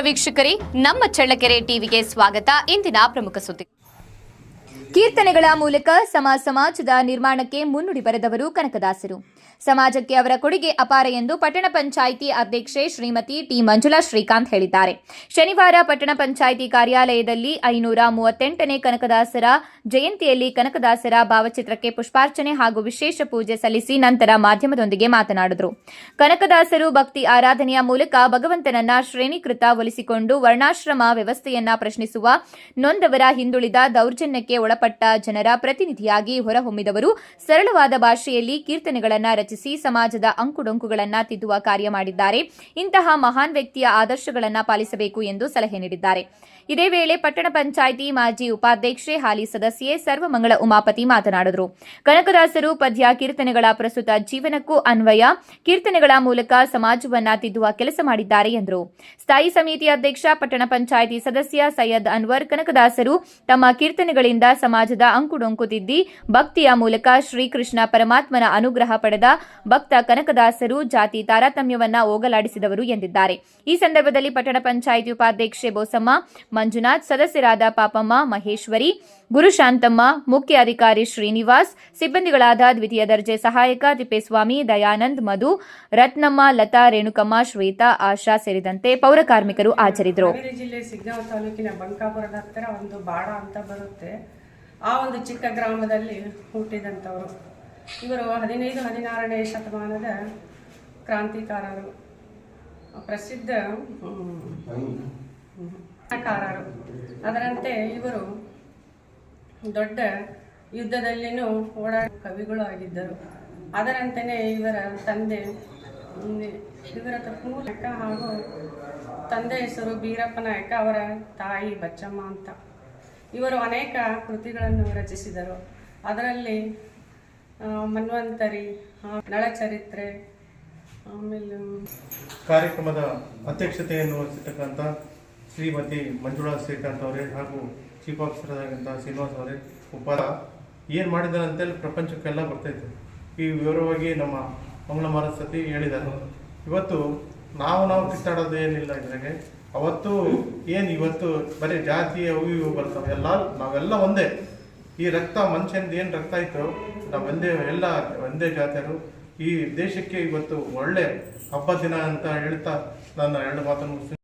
ವೀಕ್ಷಕರೇ, ನಮ್ಮ ಚಳ್ಳಕೆರೆ ಟಿವಿಗೆ ಸ್ವಾಗತ. ಇಂದಿನ ಪ್ರಮುಖ ಸುದ್ದಿ. ಕೀರ್ತನೆಗಳ ಮೂಲಕ ಸಮ ಸಮಾಜದ ನಿರ್ಮಾಣಕ್ಕೆ ಮುನ್ನುಡಿ ಬರೆದವರು ಕನಕದಾಸರು. ಸಮಾಜಕ್ಕೆ ಅವರ ಕೊಡುಗೆ ಅಪಾರ ಎಂದು ಪಟ್ಟಣ ಪಂಚಾಯಿತಿ ಅಧ್ಯಕ್ಷೆ ಶ್ರೀಮತಿ ಟಿ ಮಂಜುಳಾ ಶ್ರೀಕಾಂತ್ ಹೇಳಿದ್ದಾರೆ. ಶನಿವಾರ ಪಟ್ಟಣ ಪಂಚಾಯಿತಿ ಕಾರ್ಯಾಲಯದಲ್ಲಿ ಐನೂರ ಮೂವತ್ತೆಂಟನೇ ಕನಕದಾಸರ ಜಯಂತಿಯಲ್ಲಿ ಕನಕದಾಸರ ಭಾವಚಿತ್ರಕ್ಕೆ ಪುಷ್ಪಾರ್ಚನೆ ಹಾಗೂ ವಿಶೇಷ ಪೂಜೆ ಸಲ್ಲಿಸಿ ನಂತರ ಮಾಧ್ಯಮದೊಂದಿಗೆ ಮಾತನಾಡಿದರು. ಕನಕದಾಸರು ಭಕ್ತಿ ಆರಾಧನೆಯ ಮೂಲಕ ಭಗವಂತನನ್ನ ಶ್ರೇಣೀಕೃತ ಒಲಿಸಿಕೊಂಡು ವರ್ಣಾಶ್ರಮ ವ್ಯವಸ್ಥೆಯನ್ನ ಪ್ರಶ್ನಿಸುವ, ನೊಂದವರ ಹಿಂದುಳಿದ ದೌರ್ಜನ್ಯಕ್ಕೆ ಒಳಪಟ್ಟ ಜನರ ಪ್ರತಿನಿಧಿಯಾಗಿ ಹೊರಹೊಮ್ಮಿದವರು ಸರಳವಾದ ಭಾಷೆಯಲ್ಲಿ ಕೀರ್ತನೆಗಳನ್ನು ರಚಿಸಿ ಸಮಾಜದ ಅಂಕುಡೊಂಕುಗಳನ್ನು ತಿದ್ದುವ ಕಾರ್ಯ ಮಾಡಿದ್ದಾರೆ. ಇಂತಹ ಮಹಾನ್ ವ್ಯಕ್ತಿಯ ಆದರ್ಶಗಳನ್ನು ಪಾಲಿಸಬೇಕು ಎಂದು ಸಲಹೆ ನೀಡಿದ್ದಾರೆ. ಇದೇ ವೇಳೆ ಪಟ್ಟಣ ಪಂಚಾಯಿತಿ ಮಾಜಿ ಉಪಾಧ್ಯಕ್ಷೆ, ಹಾಲಿ ಸದಸ್ಯೆ ಸರ್ವಮಂಗಳ ಉಮಾಪತಿ ಮಾತನಾಡಿದರು. ಕನಕದಾಸರು ಪದ್ಯ ಕೀರ್ತನೆಗಳ ಪ್ರಸ್ತುತ ಜೀವನಕ್ಕೂ ಅನ್ವಯ, ಕೀರ್ತನೆಗಳ ಮೂಲಕ ಸಮಾಜವನ್ನ ತಿದ್ದುವ ಕೆಲಸ ಮಾಡಿದ್ದಾರೆ ಎಂದರು. ಸ್ಥಾಯಿ ಸಮಿತಿ ಅಧ್ಯಕ್ಷ, ಪಟ್ಟಣ ಪಂಚಾಯಿತಿ ಸದಸ್ಯ ಸೈಯದ್ ಅನ್ವರ್ ಕನಕದಾಸರು ತಮ್ಮ ಕೀರ್ತನೆಗಳಿಂದ ಸಮಾಜದ ಅಂಕುಡೊಂಕು ತಿದ್ದಿ, ಭಕ್ತಿಯ ಮೂಲಕ ಶ್ರೀಕೃಷ್ಣ ಪರಮಾತ್ಮನ ಅನುಗ್ರಹ ಪಡೆದ ಭಕ್ತ ಕನಕದಾಸರು ಜಾತಿ ತಾರತಮ್ಯವನ್ನ ಹೋಗಲಾಡಿಸಿದವರು ಎಂದಿದ್ದಾರೆ. ಈ ಸಂದರ್ಭದಲ್ಲಿ ಪಟ್ಟಣ ಪಂಚಾಯಿತಿ ಉಪಾಧ್ಯಕ್ಷೆ ಬೋಸಮ್ಮ, ಮಂಜುನಾಥ್, ಸದಸ್ಯರಾದ ಪಾಪಮ್ಮ, ಮಹೇಶ್ವರಿ ಗುರುಶಾಂತಮ್ಮ ಮುಖ್ಯ ಅಧಿಕಾರಿ ಶ್ರೀನಿವಾಸ್, ಸಿಬ್ಬಂದಿಗಳಾದ ದ್ವಿತೀಯ ದರ್ಜೆ ಸಹಾಯಕ ತಿಪ್ಪೇಸ್ವಾಮಿ, ದಯಾನಂದ್, ಮಧು, ರತ್ನಮ್ಮ, ಲತಾ, ರೇಣುಕಮ್ಮ, ಶ್ವೇತಾ, ಆಶಾ ಸೇರಿದಂತೆ ಪೌರ ಕಾರ್ಮಿಕರು ಹಾವೇರಿ ಜಿಲ್ಲೆ ತಾಲೂಕಿನ ಬಂಕಾಪುರದ ಹತ್ತಿರ ಒಂದು ಬಾಡ ಅಂತ ಬರುತ್ತೆ. ಆ ಒಂದು ಚಿಕ್ಕ ಗ್ರಾಮದಲ್ಲಿ ಹುಟ್ಟಿದಂಥವರು. ಇವರು ಹದಿನೈದು, ಹದಿನಾರನೇ ಶತಮಾನದ ಕ್ರಾಂತಿಕಾರರು. ಪ್ರಸಿದ್ಧ ಕಾರರು ಅದರಂತೆ ಇವರು ದೊಡ್ಡ ಯುದ್ಧದಲ್ಲಿನೂ ಓಡಾಡ ಕವಿಗಳು ಆಗಿದ್ದರು. ಅದರಂತೆಯೇ ಇವರ ತಂದೆ ಇವರ ನಾಯಕ ಹಾಗೂ ತಂದೆ ಹೆಸರು ಬೀರಪ್ಪ ನಾಯಕ ಅವರ ತಾಯಿ ಬಚ್ಚಮ್ಮ ಅಂತ. ಇವರು ಅನೇಕ ಕೃತಿಗಳನ್ನು ರಚಿಸಿದರು. ಅದರಲ್ಲಿ ಮನ್ವಂತರಿ ನಳ ಚರಿತ್ರೆ ಆಮೇಲೆ ಕಾರ್ಯಕ್ರಮದ ಅಧ್ಯಕ್ಷತೆಯನ್ನು ವಹಿಸಿರ್ತಕ್ಕಂಥ ಶ್ರೀಮತಿ ಮಂಜುಳಾ ಶ್ರೀಕಾಂತ್ ಅವರೇ ಹಾಗೂ ಚೀಫ್ ಆಫೀಸರ್ ಆಗಿದ್ದಂಥ ಶ್ರೀನಿವಾಸ್ ಅವರೇ ಉಪಾರ ಏನು ಮಾಡಿದ್ದಾರೆ ಅಂತೇಳಿ ಪ್ರಪಂಚಕ್ಕೆಲ್ಲ ಬರ್ತೈತೆ ಈ ವಿವರವಾಗಿ ನಮ್ಮ ಮಂಗಳ ಸತಿ ಹೇಳಿದ್ದಾರೆ. ಇವತ್ತು ನಾವು ನಾವು ಕಿತ್ತಾಡೋದು ಏನಿಲ್ಲ ಇದ್ರಾಗೆ. ಅವತ್ತು ಏನು ಇವತ್ತು ಬರೀ ಜಾತಿ ಅವು ಇವು ಬರ್ತವೆ. ಎಲ್ಲ ನಾವೆಲ್ಲ ಒಂದೇ. ಈ ರಕ್ತ ಮನುಷ್ಯಂದು ಏನು ರಕ್ತ ಇತ್ತು ಒಂದೇ, ಎಲ್ಲ ಒಂದೇ ಜಾತಿಯರು. ಈ ದೇಶಕ್ಕೆ ಇವತ್ತು ಒಳ್ಳೆ ಹಬ್ಬ ದಿನ ಅಂತ ಹೇಳ್ತಾ ನನ್ನ ಎರಡು ಮಾತನ್ನು